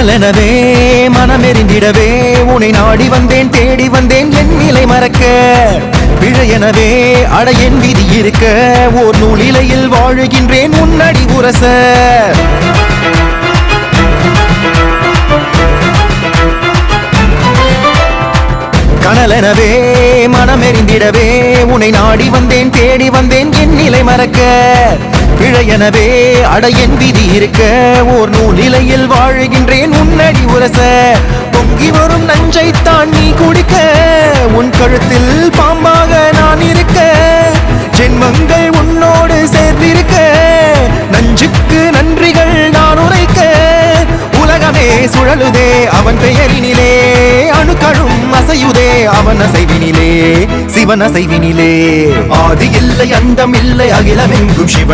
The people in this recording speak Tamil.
கனலெனவே மனமெறிந்திடவே உனை நாடி வந்தேன் தேடி வந்தேன் என் நிலை மறக்க. பிழையெனவே அட என் விதி இருக்க ஓர் நூலிலையில் வாழுகின்றேன் உன்னடி உரச. கனலெனவே மனமெறிந்திடவே உன்னை நாடி வந்தேன் தேடி வந்தேன் என் நிலை மறக்க. எனவே அடையன் விதி இருக்க ஓர் நூலிலையில் வாழ்கின்றேன். உன்னடி உரச பொங்கி வரும் நஞ்சைத்தான் நீ குடிக்க. உன் கழுத்தில் பாம்பாக நான் இருக்க. ஜென்மங்கள் உன்னோடு சேர்ந்திருக்க. நஞ்சுக்கு நன்றிகள் நான் உரைக்க. உலகமே சுழலுதே அவன் பெயரினிலே. அணுக்களும் அசையுதே அவன் அசைவினிலே. சிவன் அசைவினிலே. ஆதி இல்லை அந்தம் இல்லை அகிலமெங்கும் சிவன்